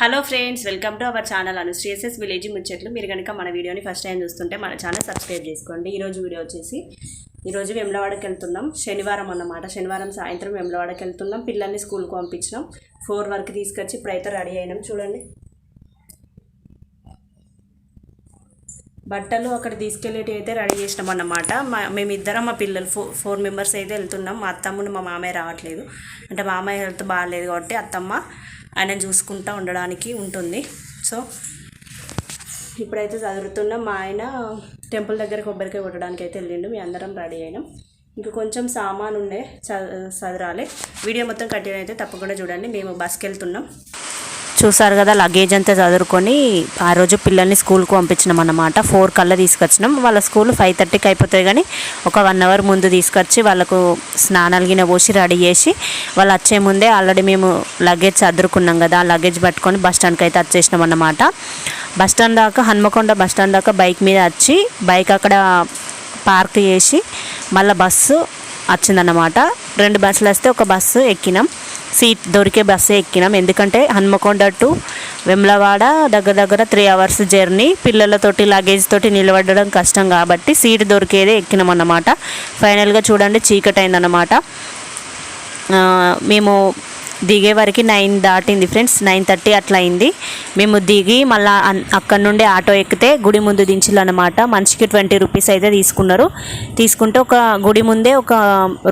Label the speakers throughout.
Speaker 1: Hello friends welcome to our channel అనుశ్రీసెస్ village ముచ్చట్లు మీరు కనుక మన వీడియోని ఫస్ట్ టైం చూస్తుంటే మన ఛానల్ సబ్స్క్రైబ్ చేసుకోండి. ఈరోజు వీడియో వచ్చేసి ఈరోజు వెమ్లవాడకి వెళ్తున్నాం. శనివారం అన్నమాట. శనివారం సాయంత్రం వెమ్లవాడకి వెళ్తున్నాం. పిల్లల్ని స్కూల్కి పంపించినాం. ఫోర్ వరకు తీసుకొచ్చి ఇప్పుడైతే రెడీ అయినాం. చూడండి. బట్టలు అక్కడ తీసుకెళ్ళేటి అయితే రెడీ చేసినాం అన్నమాట. మా మేమిద్దరం మా పిల్లలు ఫో ఫోర్ మెంబర్స్ అయితే వెళ్తున్నాం. మా అత్తమ్మను మా మామయ్య రావట్లేదు. అంటే మామయ్య హెల్త్ బాగాలేదు కాబట్టి అత్తమ్మ ఆయన చూసుకుంటూ ఉండడానికి ఉంటుంది. సో ఇప్పుడైతే చదువుతున్నాం మా ఆయన టెంపుల్ దగ్గర కొబ్బరికాయ కొట్టడానికి అయితే వెళ్ళిండు. మీ అందరం రెడీ అయినాం. ఇంకా కొంచెం సామాన్ ఉండే చ చదరాలి. వీడియో మొత్తం కంటిన్యూ అయితే తప్పకుండా చూడండి. మేము బస్కి వెళ్తున్నాం చూసారు కదా లగేజ్ అంతా చదువుకొని ఆ రోజు పిల్లల్ని స్కూల్కి పంపించినాం అన్నమాట. ఫోర్ కల్లా తీసుకొచ్చినాం. వాళ్ళ స్కూల్ ఫైవ్ థర్టీకి అయిపోతుంది కానీ ఒక వన్ అవర్ ముందు తీసుకొచ్చి వాళ్ళకు స్నానాలు గిన్నె పోసి రెడీ చేసి వాళ్ళు వచ్చే ముందే ఆల్రెడీ మేము లగేజ్ చదువుకున్నాం కదా ఆ లగేజ్ పట్టుకొని బస్ స్టాండ్కి అయితే వచ్చేసినాం అన్నమాట. బస్ స్టాండ్ దాకా హన్మకొండ బస్ స్టాండ్ దాకా బైక్ మీద వచ్చి బైక్ అక్కడ పార్క్ చేసి మళ్ళీ బస్సు వచ్చిందన్నమాట. రెండు బస్సులు వస్తే ఒక బస్సు ఎక్కినాం. సీట్ దొరికే బస్సే ఎక్కినాం. ఎందుకంటే హన్మకొండ టు వెమ్లవాడ దగ్గర దగ్గర త్రీ అవర్స్ జర్నీ పిల్లలతోటి లగేజ్ తోటి నిలబడడం కష్టం కాబట్టి సీట్ దొరికేదే ఎక్కినాం అన్నమాట ఫైనల్గా చూడండి చీకటి అయిందన్నమాట మేము దిగే వరకు నైన్ దాటింది ఫ్రెండ్స్ నైన్ థర్టీ అట్లా అయింది. మేము దిగి మళ్ళీ అక్కడ నుండి ఆటో ఎక్కితే గుడి ముందు దించాలన్నమాట మనిషికి ట్వంటీ రూపీస్ అయితే తీసుకున్నారు. తీసుకుంటే ఒక గుడి ముందే ఒక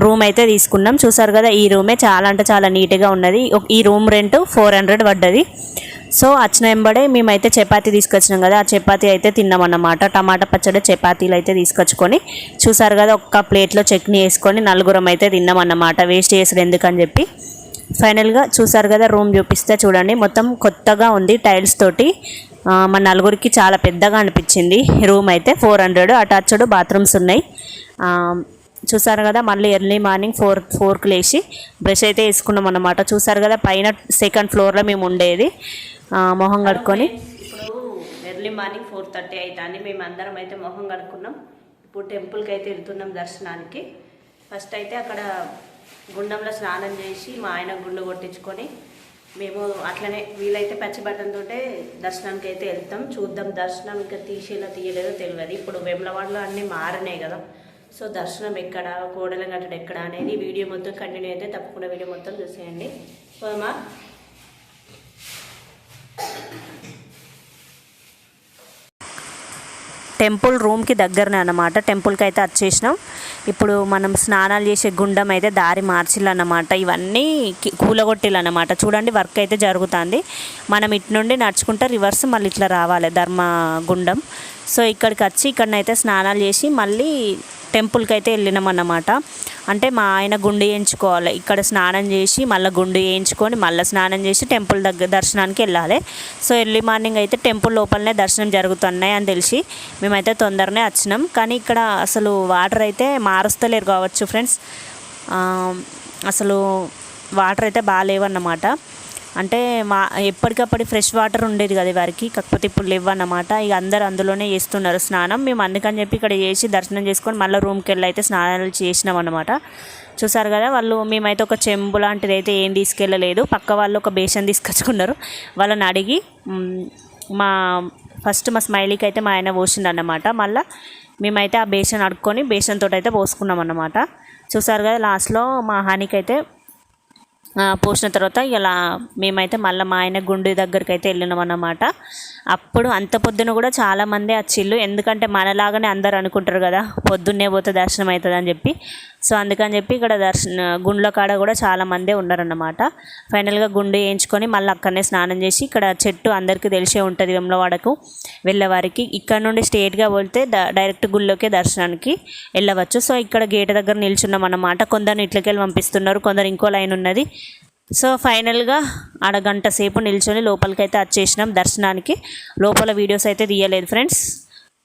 Speaker 1: రూమ్ అయితే తీసుకున్నాం. చూసారు కదా ఈ రూమే చాలా అంటే చాలా నీట్గా ఉన్నది. ఈ రూమ్ రెంట్ ఫోర్ హండ్రెడ్ పడ్డది. సో వచ్చిన వెంబడే మేమైతే చపాతీ తీసుకొచ్చినాం కదా ఆ చపాతీ అయితే తిన్నాం అన్నమాట టమాటా పచ్చడి చపాతీలు అయితే తీసుకొచ్చుకొని చూసారు కదా ఒక్క ప్లేట్లో చట్నీ వేసుకొని నలుగురం అయితే తిన్నాం అన్నమాట వేస్ట్ చేసుడు ఎందుకని చెప్పి. ఫైనల్గా చూసారు కదా రూమ్ చూపిస్తే చూడండి. మొత్తం కొత్తగా ఉంది టైల్స్ తోటి. మా నలుగురికి చాలా పెద్దగా అనిపించింది రూమ్ అయితే. ఫోర్ హండ్రెడ్ అటాచ్డ్ బాత్రూమ్స్ ఉన్నాయి. చూసారు కదా మళ్ళీ ఎర్లీ మార్నింగ్ ఫోర్ ఫోర్కి లేచి బ్రష్ అయితే వేసుకున్నాం అన్నమాట. చూసారు కదా పైన సెకండ్ ఫ్లోర్లో మేము ఉండేది. మొహం కడుక్కొని. ఇప్పుడు ఎర్లీ మార్నింగ్ ఫోర్ థర్టీ అవుతుంది మేము అందరం అయితే మొహం కడుక్కున్నాం. ఇప్పుడు టెంపుల్కి అయితే వెళ్తున్నాం దర్శనానికి. ఫస్ట్ అయితే అక్కడ గుండంలో స్నానం చేసి మా ఆయన గుండు కొట్టించుకొని మేము అట్లనే వీలైతే పచ్చి దర్శనానికి అయితే వెళ్తాం. చూద్దాం దర్శనం ఇంకా తీసేలా తీయలేదో తెలియదు. ఇప్పుడు వేములవాడలో అన్నీ మారినాయి కదా. సో దర్శనం ఎక్కడ గోడల కట్టడం ఎక్కడ అనేది వీడియో మొత్తం కంటిన్యూ అయితే తప్పకుండా వీడియో మొత్తం చూసేయండి. పోమా టెంపుల్ రూమ్కి దగ్గరనే అనమాట టెంపుల్కి అయితే వచ్చేసినాం ఇప్పుడు మనం స్నానాలు చేసే గుండం అయితే దారి మార్చిల్లన్నమాట. ఇవన్నీ కూలగొట్టిల్లన్నమాట. చూడండి వర్క్ అయితే జరుగుతుంది. మనం ఇటు నుండి నడుచుకుంటే రివర్స్ మళ్ళీ ఇట్లా రావాలి ధర్మ గుండం. సో ఇక్కడికి వచ్చి ఇక్కడనైతే స్నానాలు చేసి మళ్ళీ టెంపుల్కి అయితే వెళ్ళినాం అన్నమాట అంటే మా ఆయన గుండు వేయించుకోవాలి ఇక్కడ స్నానం చేసి మళ్ళీ గుండు వేయించుకొని మళ్ళీ స్నానం చేసి టెంపుల్ దగ్గర దర్శనానికి వెళ్ళాలి. సో ఎర్లీ మార్నింగ్ అయితే టెంపుల్ లోపలనే దర్శనం జరుగుతున్నాయి అని తెలిసి మేమైతే తొందరనే వచ్చినాం. కానీ ఇక్కడ అసలు వాటర్ అయితే మారుస్తలేరు కావచ్చు ఫ్రెండ్స్. అసలు వాటర్ అయితే బాగాలేవన్నమాట. అంటే మా ఎప్పటికప్పుడు ఫ్రెష్ వాటర్ ఉండేది కదా వారికి కాకపోతే ఇప్పుడు లేవన్నమాట. ఇక అందరు అందులోనే చేస్తున్నారు స్నానం. మేము అందుకని చెప్పి ఇక్కడ చేసి దర్శనం చేసుకొని మళ్ళీ రూమ్కి వెళ్ళి అయితే స్నానాలు చేసినాం అనమాట చూసారు కదా వాళ్ళు మేమైతే ఒక చెంబు లాంటిది అయితే ఏం తీసుకెళ్ళలేదు. పక్క వాళ్ళు ఒక బేషన్ తీసుకొచ్చుకున్నారు. వాళ్ళని అడిగి మా ఫస్ట్ మా స్మైలీకి అయితే మా ఆయన పోసిండన్నమాట. మళ్ళీ మేమైతే ఆ బేషన్ అడుక్కొని బేషన్ తోటి అయితే పోసుకున్నాం అన్నమాట చూసారు కదా లాస్ట్లో మా హానికి అయితే పోసిన తర్వాత ఇలా మేమైతే మళ్ళీ మా ఆయన గుండు దగ్గరికి అయితే వెళ్ళినాం అన్నమాట. అప్పుడు అంత పొద్దున కూడా చాలామంది వచ్చిళ్ళు ఎందుకంటే మనలాగానే అందరు అనుకుంటారు కదా పొద్దున్నే పోతే దర్శనం అవుతుంది అని చెప్పి. సో అందుకని చెప్పి ఇక్కడ దర్శన గుండ్ల కాడ కూడా చాలామందే ఉన్నారన్నమాట. ఫైనల్గా గుండు వేయించుకొని మళ్ళీ అక్కడనే స్నానం చేసి ఇక్కడ చెట్టు అందరికీ తెలిసే ఉంటుంది వెమ్లవాడకు వెళ్ళేవారికి ఇక్కడ నుండి స్ట్రేట్గా వెళ్తే డ- డైరెక్ట్ గుళ్ళోకే దర్శనానికి వెళ్ళవచ్చు. సో ఇక్కడ గేట్ దగ్గర నిల్చున్నాం అన్నమాట. కొందరు ఇట్లకెళ్ళి పంపిస్తున్నారు కొందరు ఇంకో లైన్ ఉన్నది. సో ఫైనల్గా ఆడ గంట సేపు నిల్చొని లోపలికి అయితే వచ్చేసినాం దర్శనానికి. లోపల వీడియోస్ అయితే తీయలేదు ఫ్రెండ్స్.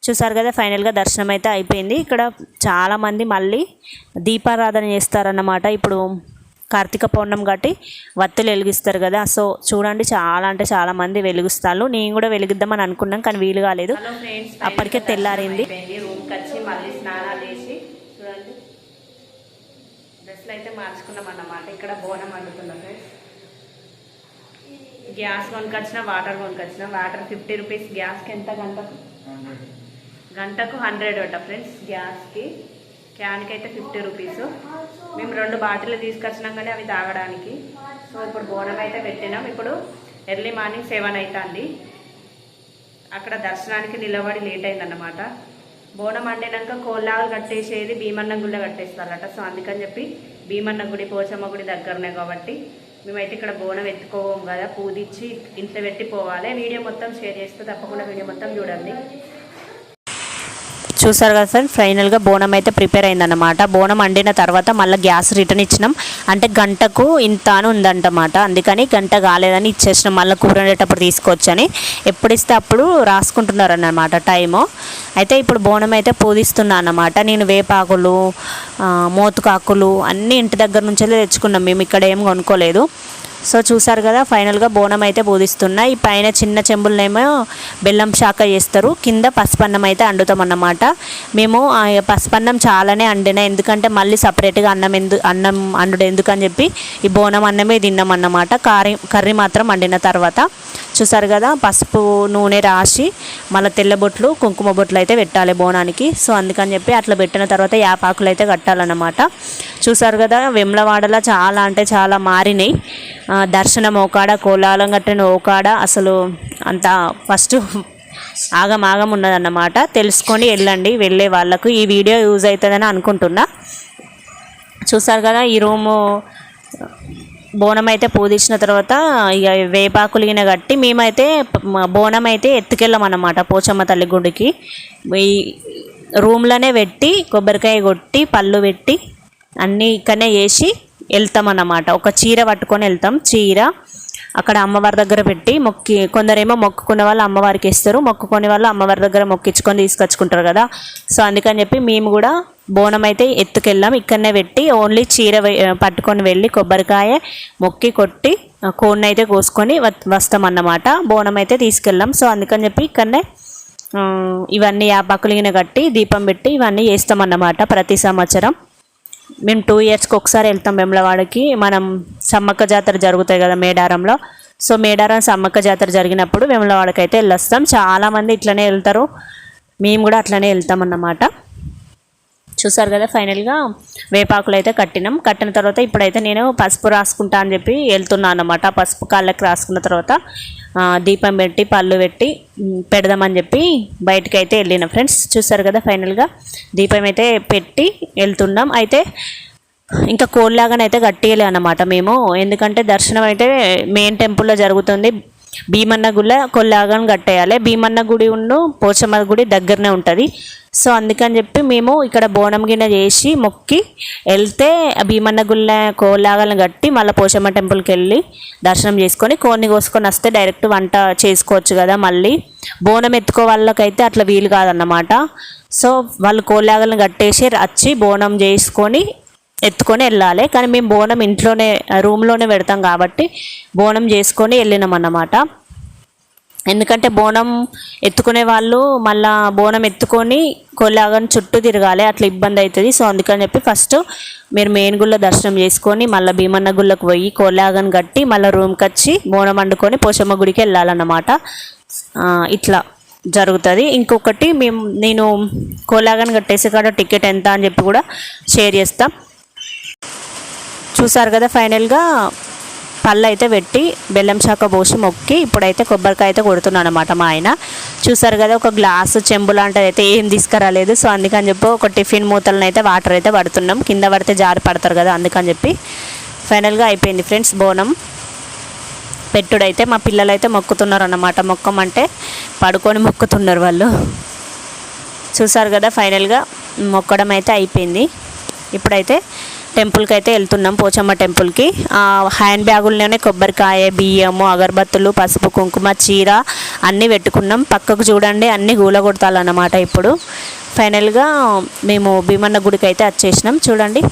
Speaker 1: చూసారు కదా ఫైనల్గా దర్శనం అయితే అయిపోయింది. ఇక్కడ చాలామంది మళ్ళీ దీపారాధన చేస్తారన్నమాట. ఇప్పుడు కార్తీక పౌర్ణం కాబట్టి వత్తులు వెలిగిస్తారు కదా. సో చూడండి చాలా అంటే చాలా మంది వెలిగిస్తారు. నేను కూడా వెలిగిద్దామని అనుకున్నాం కానీ వీలు కాలేదు. అప్పటికే తెల్లారింది. రూమ్కి వచ్చి మళ్ళీ స్నానాలు డ్రెస్సులు అయితే మార్చుకున్నాం అన్నమాట. ఇక్కడ బోనం వండుతున్నాం ఫ్రెండ్స్. గ్యాస్ కొనుకొచ్చిన వాటర్ కొనుకొచ్చిన. వాటర్ ఫిఫ్టీ రూపీస్ గ్యాస్కి ఎంత గంటకు? గంటకు హండ్రెడ్ అట ఫ్రెండ్స్ గ్యాస్కి. క్యాన్కి అయితే ఫిఫ్టీ రూపీస్. మేము రెండు బాటిల్ తీసుకొచ్చినాం కానీ అవి తాగడానికి. సో ఇప్పుడు బోనం అయితే పెట్టినాం. ఇప్పుడు ఎర్లీ మార్నింగ్ సెవెన్ అవుతుంది అక్కడ దర్శనానికి నిలబడి లేట్ అయిందన్నమాట. బోనం వండినాక కోళ్ళాలు కట్టేసేది భీమన్న గుడిలో కట్టేస్తారట సో అందుకని చెప్పి భీమన్న గుడి పోచమ్మ గుడి దగ్గరనే కాబట్టి మేమైతే ఇక్కడ బోనం ఎత్తుకోవం కదా పూదిచ్చి ఇంట్లో పెట్టి పోవాలి. వీడియో మొత్తం షేర్ చేస్తే తప్పకుండా వీడియో మొత్తం చూడండి. చూసారు కదా సార్ ఫైనల్గా బోనం అయితే ప్రిపేర్ అయిందన్నమాట. బోనం వండిన తర్వాత మళ్ళీ గ్యాస్ రిటర్న్ ఇచ్చినాం. అంటే గంటకు ఇంత అని ఉందంటమాట. అందుకని గంట కాలేదని ఇచ్చేసినాం. మళ్ళీ కూర వండేటప్పుడు తీసుకొచ్చని. ఎప్పుడు ఇస్తే అప్పుడు రాసుకుంటున్నారు అన్నమాట టైము అయితే ఇప్పుడు బోనం అయితే పూజిస్తున్నా అన్నమాట. నేను వేపాకులు మోతుకాకులు అన్నీ ఇంటి దగ్గర నుంచే తెచ్చుకున్నాం. మేము ఇక్కడ ఏం కొనుక్కోలేదు. సో చూసారు కదా ఫైనల్గా బోనం అయితే బోధిస్తున్నాయి ఈ పైన చిన్న చెంబులనేమో బెల్లం శాఖ చేస్తారు. కింద పసుపన్నం అయితే వండుతాం అన్నమాట. మేము ఆ పసుపన్నం చాలానే వండినా ఎందుకంటే మళ్ళీ సపరేట్గా అన్నం ఎందు అన్నం వండుడు ఎందుకని చెప్పి ఈ బోనం అన్నమే తిన్నాం అన్నమాట. కర్రీ కర్రీ మాత్రం వండిన తర్వాత. చూసారు కదా పసుపు నూనె రాసి మళ్ళీ తెల్ల బొట్లు కుంకుమ బొట్లు అయితే పెట్టాలి బోనానికి. సో అందుకని చెప్పి అట్లా పెట్టిన తర్వాత యాపాకులు అయితే కట్టాలన్నమాట. చూసారు కదా వెమ్లవాడలో చాలా అంటే చాలా మారినాయి. దర్శనం ఓకాడ కోలాలం కట్టిన ఓకాడ అసలు అంత ఫస్ట్ ఆగం ఆగం ఉన్నదన్నమాట. తెలుసుకొని వెళ్ళండి వెళ్ళే వాళ్ళకు ఈ వీడియో యూజ్ అవుతుందని అనుకుంటున్నా. చూసారు కదా ఈ రూము బోనం అయితే పూజించిన తర్వాత ఇక వేపాకులు గిన కట్టి మేమైతే బోనం అయితే ఎత్తుకెళ్ళమన్నమాట పోచమ్మ తల్లి గుడికి. ఈ రూమ్లోనే పెట్టి కొబ్బరికాయ కొట్టి పళ్ళు పెట్టి అన్నీ ఇక్కడనే వేసి వెళ్తాం అన్నమాట ఒక చీర పట్టుకొని వెళ్తాం. చీర అక్కడ అమ్మవారి దగ్గర పెట్టి మొక్కి కొందరేమో మొక్కుకున్న వాళ్ళు అమ్మవారికి ఇస్తారు. మొక్కుకునే వాళ్ళు అమ్మవారి దగ్గర మొక్కించుకొని తీసుకొచ్చుకుంటారు కదా. సో అందుకని చెప్పి మేము కూడా బోనం అయితే ఎత్తుకెళ్ళాం. ఇక్కడనే పెట్టి ఓన్లీ చీర పట్టుకొని వెళ్ళి కొబ్బరికాయ మొక్కి కొట్టి ఆ, కోడిని అయితే కోసుకొని వస్తాం వస్తామన్నమాట. బోనం అయితే తీసుకెళ్ళాం. సో అందుకని చెప్పి ఇక్కడనే ఇవన్నీ ఇవన్నీ యాపాకులిగిన కట్టి దీపం పెట్టి ఇవన్నీ చేస్తామన్నమాట ప్రతి సంవత్సరం. మేము టూ ఇయర్స్కి ఒకసారి వెళ్తాం వెమ్లవాడకి. మనం సమ్మక్క జాతర జరుగుతాయి కదా మేడారంలో. సో మేడారం సమ్మక్క జాతర జరిగినప్పుడు వెమ్లవాడకి అయితే వెళ్ళొస్తాం. చాలామంది ఇట్లనే వెళ్తారు. మేము కూడా అట్లనే వెళ్తాం అన్నమాట. చూసారు కదా ఫైనల్గా వేపాకులు అయితే కట్టినాం. కట్టిన తర్వాత ఇప్పుడైతే నేను పసుపు రాసుకుంటా అని చెప్పి వెళ్తున్నాను అనమాట పసుపు కాళ్ళకి రాసుకున్న తర్వాత. దీపం పెట్టి పళ్ళు పెట్టి పెడదామని చెప్పి బయటకు అయితే వెళ్ళిన ఫ్రెండ్స్. చూసారు కదా ఫైనల్గా? దీపం అయితే పెట్టి వెళ్తున్నాం. అయితే ఇంకా కోళ్ళలాగానైతే కట్టేయలే అన్నమాట మేము. ఎందుకంటే దర్శనం అయితే మెయిన్ టెంపుల్లో జరుగుతుంది. భీమన్న గుళ్ళ కొల్లాగని కట్టేయాలి. భీమన్న గుడి ఉన్ను పోచమ్మ గుడి దగ్గరనే ఉంటుంది. సో అందుకని చెప్పి మేము ఇక్కడ బోనం గిన్నె చేసి మొక్కి వెళ్తే భీమన్న గుళ్ళ కోలాగలను కట్టి మళ్ళీ పోచమ్మ టెంపుల్కి వెళ్ళి దర్శనం చేసుకొని కోడిని కోసుకొని వస్తే డైరెక్ట్ వంట చేసుకోవచ్చు కదా మళ్ళీ. బోనం ఎత్తుకో వాళ్ళకైతే అట్లా వీలు కాదన్నమాట. సో వాళ్ళు కోలాగలను కట్టేసి వచ్చి బోనం చేసుకొని ఎత్తుకొని వెళ్ళాలి. కానీ మేము బోనం ఇంట్లోనే రూమ్లోనే పెడతాం కాబట్టి బోనం చేసుకొని వెళ్ళినాం అన్నమాట. ఎందుకంటే బోనం ఎత్తుకునే వాళ్ళు మళ్ళా బోనం ఎత్తుకొని కొల్లాగని చుట్టూ తిరగాలి. అట్లా ఇబ్బంది అవుతుంది. సో అందుకని చెప్పి ఫస్ట్ మీరు మెయిన్ గుళ్ళ దర్శనం చేసుకొని మళ్ళీ భీమన్న గుళ్ళకు పోయి కొల్లాగని కట్టి మళ్ళీ రూమ్కి వచ్చి బోనం వండుకొని పోషమ్మ గుడికి వెళ్ళాలన్నమాట. ఇట్లా జరుగుతుంది. ఇంకొకటి మేము నేను కోలాగని కట్టేసే కాడ టికెట్ ఎంత అని చెప్పి కూడా షేర్ చేస్తాం. చూసారు కదా ఫైనల్గా పళ్ళు అయితే పెట్టి బెల్లం శాఖ పోసి మొక్కి ఇప్పుడైతే కొబ్బరికాయ అయితే కొడుతున్నాను అనమాట మా ఆయన. చూసారు కదా ఒక గ్లాసు చెంబు లాంటిది అయితే ఏం తీసుకురాలేదు. సో అందుకని చెప్పి ఒక టిఫిన్ మూతలను అయితే వాటర్ అయితే పడుతున్నాం. కింద పడితే జారి పడతారు కదా అందుకని చెప్పి ఫైనల్గా అయిపోయింది ఫ్రెండ్స్ బోనం. పెట్టుడైతే మా పిల్లలు అయితే మొక్కుతున్నారు అన్నమాట మొక్కమంటే పడుకొని మొక్కుతున్నారు వాళ్ళు. చూసారు కదా ఫైనల్గా మొక్కడం అయితే అయిపోయింది. ఇప్పుడైతే టెంపుల్కి అయితే వెళ్తున్నాం పోచమ్మ టెంపుల్కి. హ్యాండ్ బ్యాగుల్లోనే కొబ్బరికాయ బియ్యము అగరబత్తులు పసుపు కుంకుమ చీర అన్నీ పెట్టుకున్నాం. పక్కకు చూడండి అన్నీ గూల కొడతాలన్నమాట ఇప్పుడు. ఫైనల్గా మేము భీమన్న గుడికి అయితే వచ్చేసినాం. చూడండి.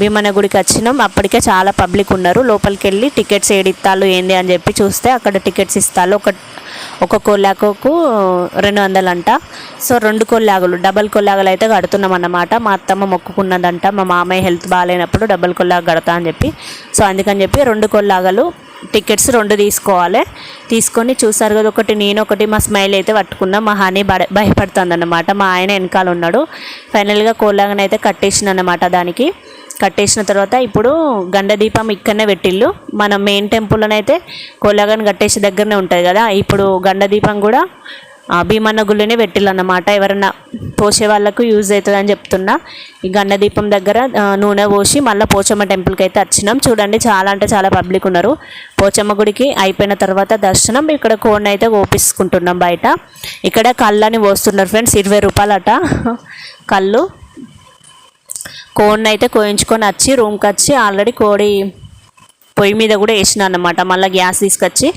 Speaker 1: భీమన గుడికి వచ్చినాం. అప్పటికే చాలా పబ్లిక్ ఉన్నారు. లోపలికి వెళ్ళి టికెట్స్ ఏడిస్తాలు ఏంది అని చెప్పి చూస్తే అక్కడ టికెట్స్ ఇస్తారు. ఒక ఒక కొల్లాకు రెండు వందలు అంట సో రెండు కొల్లాగులు డబల్ కొల్లాగులు అయితే కడుతున్నాం అన్నమాట. మా అత్తమ్మ మొక్కుకున్నదంట. మా మామయ్య హెల్త్ బాగాలేనప్పుడు డబల్ కొల్లాగ కడతా అని చెప్పి. సో అందుకని చెప్పి రెండు కొల్లాగలు టికెట్స్ రెండు తీసుకోవాలి. తీసుకొని చూసారు కదా ఒకటి నేను ఒకటి మా స్మైల్ అయితే పట్టుకున్నా. మా హనీ బడ భయపడుతుంది అన్నమాట మా ఆయన వెనకాల ఉన్నాడు. ఫైనల్గా కోలాగనైతే అయితే కట్టేసిన అన్నమాట దానికి. కట్టేసిన తర్వాత ఇప్పుడు గండ దీపం ఇక్కడనే పెట్టిల్లు. మన మెయిన్ టెంపుల్లోనైతే కోలాగన్ కట్టేసి దగ్గరనే ఉంటుంది కదా. ఇప్పుడు గండ దీపం కూడా భీమన్న గుళ్ళనే పెట్టిల్లు అన్నమాట. ఎవరన్నా పోసే వాళ్ళకు యూజ్ అవుతుంది అని చెప్తున్నా. ఈ గండదీపం దగ్గర నూనె పోసి మళ్ళీ పోచమ్మ టెంపుల్కి అయితే వచ్చినాం చూడండి చాలా అంటే చాలా పబ్లిక్ ఉన్నారు. పోచమ్మ గుడికి అయిపోయిన తర్వాత దర్శనం. ఇక్కడ కోడిని అయితే ఓపిసుకుంటున్నాం బయట. ఇక్కడ కళ్ళని పోస్తున్నారు ఫ్రెండ్స్ ఇరవై రూపాయలట. కళ్ళు. కోడిని అయితే కోయించుకొని వచ్చి రూమ్కి వచ్చి ఆల్రెడీ కోడి పొయ్యి మీద కూడా వేసిన అనమాట మళ్ళీ గ్యాస్ తీసుకొచ్చి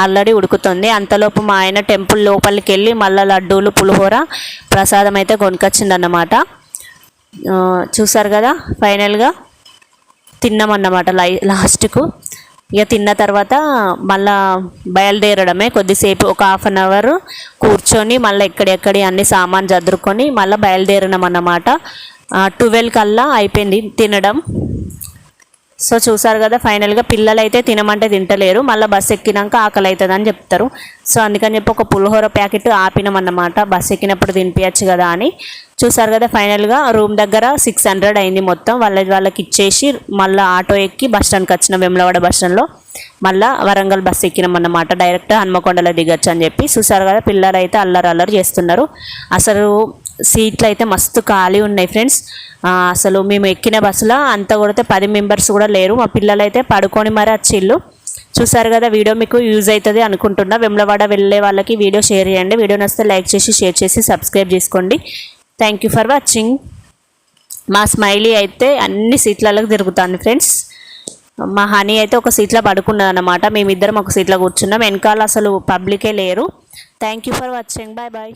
Speaker 1: ఆల్రెడీ ఉడుకుతుంది. అంతలోపు మా ఆయన టెంపుల్ లోపలికి వెళ్ళి మళ్ళీ లడ్డూలు పులిహోర ప్రసాదం అయితే కొనుకొచ్చిందన్నమాట చూసారు కదా ఫైనల్గా తిన్నామన్నమాట లై లాస్ట్కు ఇక తిన్న తర్వాత మళ్ళా బయలుదేరడమే. కొద్దిసేపు ఒక హాఫ్ అన్ అవర్ కూర్చొని మళ్ళీ ఎక్కడెక్కడి అన్ని సామాన్ చదురుకొని మళ్ళీ బయలుదేరినాం అన్నమాట. ట్వెల్వ్ కల్లా అయిపోయింది తినడం. సో చూసారు కదా ఫైనల్గా పిల్లలు అయితే తినమంటే తింటలేరు మళ్ళీ బస్ ఎక్కినాక ఆకలి అవుతుంది అని చెప్తారు. సో అందుకని చెప్పి ఒక పులిహోర ప్యాకెట్ ఆపినామన్నమాట బస్ ఎక్కినప్పుడు తినిపించచ్చు కదా అని. చూసారు కదా ఫైనల్గా రూమ్ దగ్గర సిక్స్ హండ్రెడ్ అయింది మొత్తం వాళ్ళ వాళ్ళకి ఇచ్చేసి మళ్ళీ ఆటో ఎక్కి బస్ స్టాండ్కి వచ్చిన వెమ్లవాడ బస్ స్టాండ్లో. మళ్ళీ వరంగల్ బస్ ఎక్కినామన్నమాట డైరెక్ట్ హన్మకొండలో దిగచ్చు అని చెప్పి. చూసారు కదా పిల్లలు అయితే అల్లరి అల్లరి చేస్తున్నారు. అసలు సీట్లు అయితే మస్తు ఖాళీ ఉన్నాయి ఫ్రెండ్స్. అసలు మేము ఎక్కిన బస్సులో అంత కొడితే పది మెంబర్స్ కూడా లేరు. మా పిల్లలు అయితే పడుకొని మరి వచ్చిళ్ళు చూసారు కదా వీడియో మీకు యూజ్ అవుతుంది అనుకుంటున్నా. వెమ్లవాడ వెళ్ళే వాళ్ళకి వీడియో షేర్ చేయండి. వీడియో నచ్చితే లైక్ చేసి షేర్ చేసి సబ్స్క్రైబ్ చేసుకోండి. థ్యాంక్ యూ ఫర్ వాచింగ్ మా స్మైలీ అయితే అన్ని సీట్లలో తిరుగుతుంది ఫ్రెండ్స్. మా హనీ అయితే ఒక సీట్లో పడుకున్నది అనమాట మేమిద్దరం ఒక సీట్లో కూర్చున్నాం. వెనకాల అసలు పబ్లికే లేరు. Thank you for watching bye bye